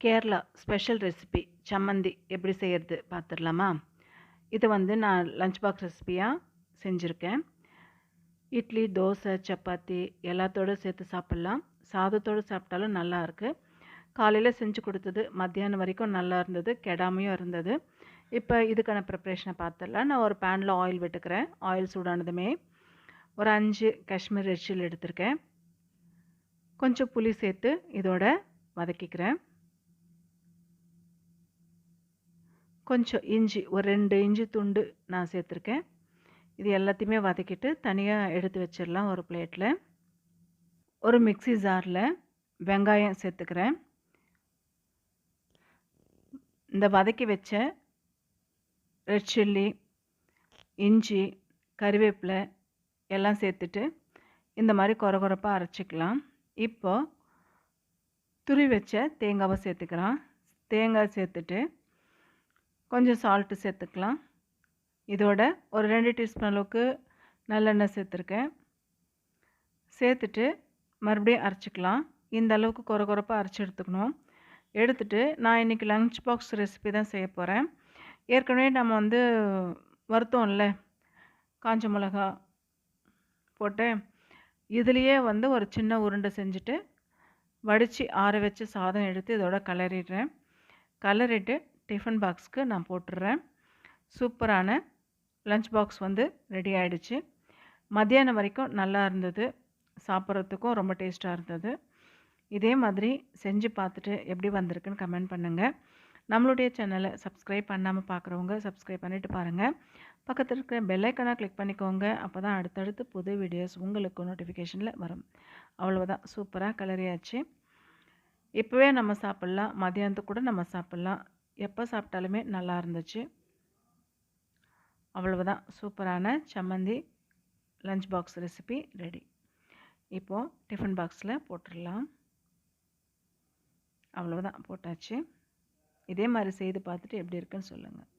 Kerala special recipe சம்மந்தி எப்படி செய்கிறது பார்த்துடலாமா இது வந்து நான் லஞ்ச் பாக்ஸ் ரெசிபியாக செஞ்சுருக்கேன். இட்லி தோசை சப்பாத்தி எல்லாத்தோடு சேர்த்து சாப்பிட்லாம். சாதத்தோடு சாப்பிட்டாலும் நல்லாயிருக்கு காலையில் செஞ்சு கொடுத்தது மத்தியானம் வரைக்கும் நல்லா இருந்தது கெடாமையும் இருந்தது. இப்போ இதுக்கான ப்ரிப்ரேஷனை பார்த்துடலாம் நான் ஒரு பேனில் ஆயில் விட்டுக்கிறேன். ஆயில் சூடானதுமே ஒரு அஞ்சு காஷ்மீர் ரெட் சில்லி எடுத்திருக்கேன். கொஞ்சம் புளி சேர்த்து இதோட வதக்கிக்கிறேன். கொஞ்சம் இஞ்சி ஒரு ரெண்டு இஞ்சி துண்டு நான் சேர்த்துருக்கேன். இது எல்லாத்தையுமே வதக்கிட்டு தனியாக எடுத்து வச்சிடலாம் ஒரு பிளேட்டில் ஒரு மிக்சி ஜாரில் வெங்காயம் சேர்த்துக்கிறேன். இந்த வதக்கி வச்ச ரெட் சில்லி இஞ்சி கறிவேப்பிலை எல்லாம் சேர்த்துட்டு இந்த மாதிரி குறை குறைப்பாக அரைச்சிக்கலாம். இப்போது துரி வச்ச தேங்காவை சேர்த்துக்கிறான் தேங்காய் சேர்த்துட்டு கொஞ்சம் சால்ட்டு சேர்த்துக்கலாம். இதோட ஒரு ரெண்டு டீஸ்பூன் அளவுக்கு நல்லெண்ணெய் சேர்த்துருக்கேன். சேர்த்துட்டு மறுபடியும் அரைச்சிக்கலாம். இந்த அளவுக்கு குறை குறைப்பாக அரைச்சி எடுத்துக்கணும். எடுத்துட்டு நான் இன்றைக்கி லஞ்ச் பாக்ஸ் ரெசிபி தான் செய்ய போகிறேன் ஏற்கனவே நம்ம வந்து வருத்தோம்ல காஞ்ச மிளகா போட்டு இதுலேயே வந்து ஒரு சின்ன உருண்டை செஞ்சுட்டு வடித்து ஆற வச்சு சாதம் எடுத்து இதோட கலரிடுறேன். கலரிட்டு டிஃபன் பாக்ஸ்க்கு நான் போட்டுடுறேன் சூப்பரான லஞ்ச் பாக்ஸ் வந்து ரெடி ஆகிடுச்சு மத்தியானம் வரைக்கும் நல்லா இருந்தது. சாப்பிட்றதுக்கும் ரொம்ப டேஸ்ட்டாக இருந்தது. இதே மாதிரி செஞ்சு பார்த்துட்டு எப்படி வந்திருக்குன்னு கமெண்ட் பண்ணுங்கள் நம்மளுடைய சேனலை சப்ஸ்கிரைப் பண்ணாமல் பார்க்குறவங்க சப்ஸ்கிரைப் பண்ணிவிட்டு பாருங்கள் பக்கத்தில் இருக்கிற பெல்லைக்கனாக கிளிக் பண்ணிக்கோங்க. அப்போ தான் அடுத்தடுத்து புது வீடியோஸ் உங்களுக்கு நோட்டிஃபிகேஷனில் வரும். அவ்வளோதான் சூப்பராக கலரியாச்சு இப்போவே நம்ம சாப்பிட்லாம். மதியானத்துக்கு கூட நம்ம சாப்பிட்லாம். எப்போ சாப்பிட்டாலுமே நல்லா இருந்துச்சு. அவ்வளவுதான். சூப்பரான சம்மந்தி லஞ்ச் பாக்ஸ் ரெசிபி ரெடி இப்போது டிஃபன் பாக்ஸில் போட்டுடலாம். அவ்வளவுதான். போட்டாச்சு. இதே மாதிரி செய்து பார்த்துட்டு எப்படி இருக்குன்னு சொல்லுங்கள்